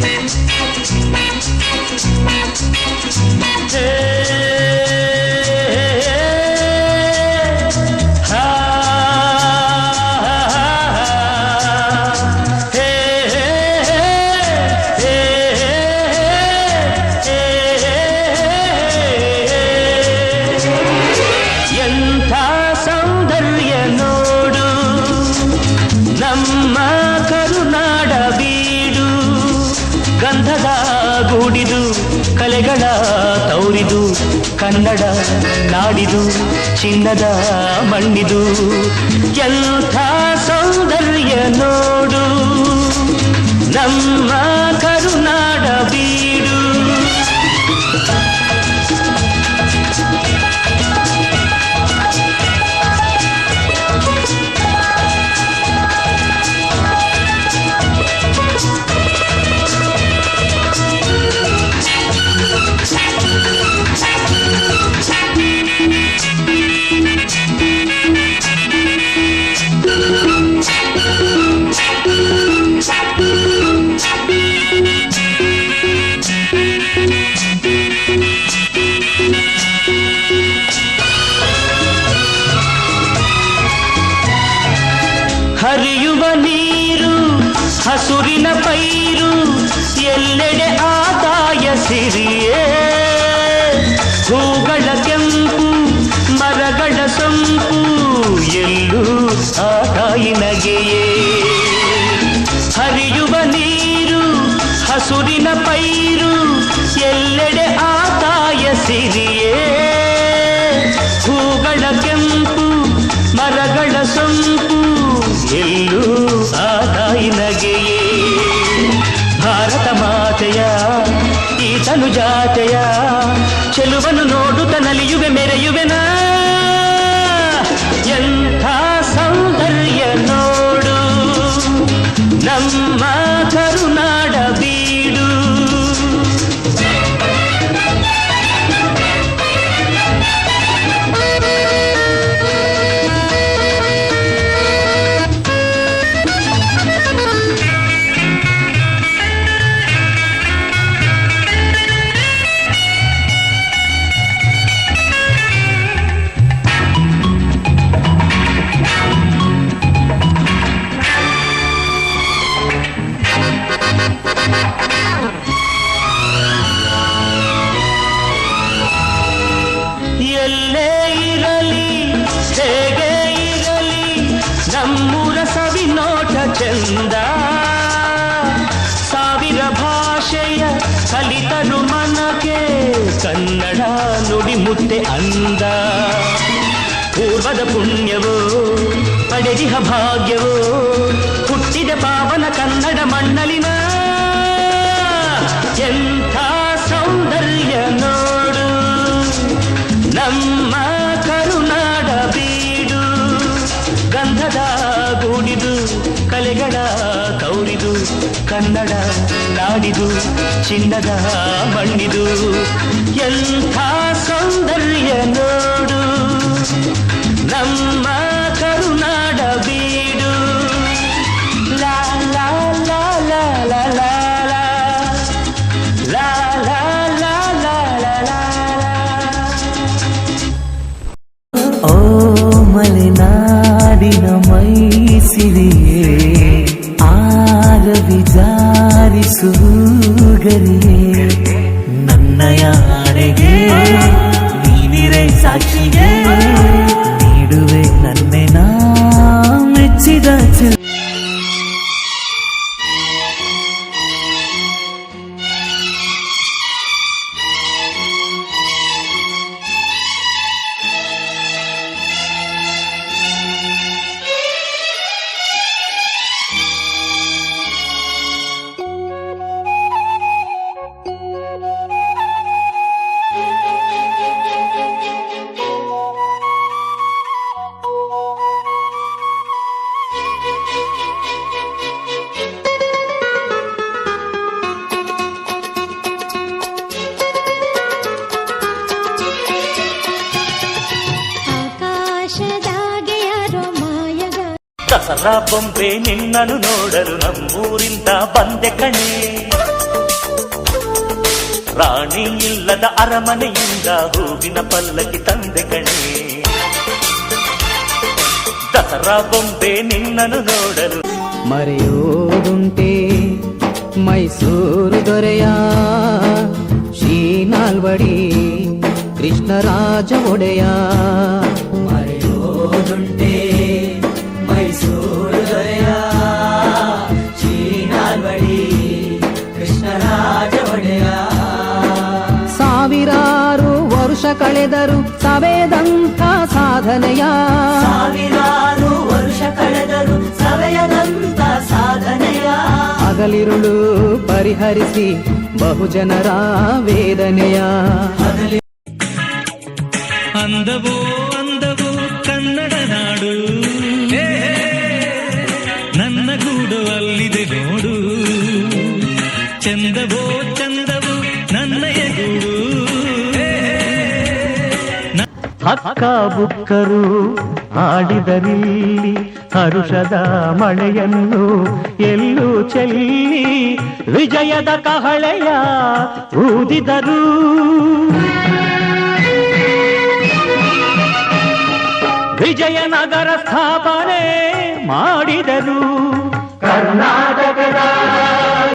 Thank ಕಲೆಗಳ ತೌರಿದು ಕನ್ನಡ ನಾಡಿದು ಚಿನ್ನದ ಮಣ್ಣಿದು. ಎಂಥ ಸೌಂದರ್ಯ ನೋಡು ನಮ್ಮ ಹಸುರಿನ ಪೈರು ಎಲ್ಲೆಡೆ ಆದಾಯ ಸಿರಿಯೇ ಹೂಗಳ ಕೆಂಪು ಮರಗಳ ಸೊಂಪು ಎಲ್ಲೂ ಆ ತಾಯಿ ನಗೆಯೇ ಹರಿಯುವ ನೀರು ಹಸುರಿನ ಪೈರು ಎಲ್ಲೆಡೆ ಆದಾಯ ಸಿರಿಯೇ ಹೂಗಳ ಕೆಂಪು ಮರಗಳ ಸೊಂಪು ಎಲ್ಲೂ ತನು ಜಾತೆಯ ಚೆಲುವನು ನೋಡುತ್ತ ನಲಿಯುವೆ ಮೆರೆಯುವೆನಾ? ಎಂಥ ಸೌಂದರ್ಯ ನೋಡು ನಮ್ಮ ಕಲಿತರು ಮನಕ್ಕೆ ಕನ್ನಡ ನುಡಿ ಮುತ್ತೆ ಅಂದ. ಪೂರ್ವದ ಪುಣ್ಯವೋ, ಪಡೆದಿಹ ಭಾಗ್ಯವೋ, ಹುಟ್ಟಿದ ಪಾವನ ಕನ್ನಡ ಮಣ್ಣಲಿನ. ಎಂಥ ಸೌಂದರ್ಯ ನೋಡು, ನಮ್ಮ ಕರುನಾಡ ಬೀಡು, ಗಂಧದ ಗೂಡಿದು ಕಲೆಗಳ ಕನ್ನಡ ನಾಡಿದು ಚಿನ್ನದ ಮಣ್ಣಿದು. ಎಂಥ ಸೌಂದರ್ಯ ನೋಡು. ನಮ್ಮ Taksiye ದಸರಾ ಬೊಂಬೆ ನಿನ್ನನು ನೋಡಲು ನಮ್ಮೂರಿಂದ ಬಂದೆ ಕಣೆ ರಾಣಿ ಇಲ್ಲದ ಅರಮನೆಯಿಂದ ಹೂವಿನ ಪಲ್ಲಕ್ಕಿ ತಂದೆ ಕಣೆ ದಸರಾ ಬೊಂಬೆ ನಿನ್ನನು ನೋಡಲು ಮರೆಯೋದುಂಟೆ ಮೈಸೂರು ದೊರೆಯ ಶ್ರೀನಾಲ್ವಡಿ ಕೃಷ್ಣರಾಜ ಒಡೆಯ ಮರೆಯೋದುಂಟೆ ಕಳೆದರು ಸವೆದಂಥ ಸಾಧನೆಯ. ಸಾವಿರಾರು ವರ್ಷ ಕಳೆದರು ಸವೆಯದಂಥ ಸಾಧನೆಯ. ಹಗಲಿರುಳು ಪರಿಹರಿಸಿ ಬಹುಜನರ ವೇದನೆಯ. ಅಂದವೋ ಅಂದವೋ ಕನ್ನಡ ನಾಡು. ನನ್ನ ಗೂಡು ಅಲ್ಲಿದೆ ನೋಡು. ಚಂದವೋ ಚಂದವೋ ಹಕ್ಕ ಬುಕ್ಕರು ಆಡಿದರಿಲ್ಲಿ ಹರುಷದ ಮಳೆಯನ್ನು ಎಲ್ಲೂ ಚೆಲ್ಲಿ ವಿಜಯದ ಕಹಳೆಯ ಊದಿದರು. ವಿಜಯನಗರ ಸ್ಥಾಪನೆ ಮಾಡಿದರು. ಕರ್ನಾಟಕದ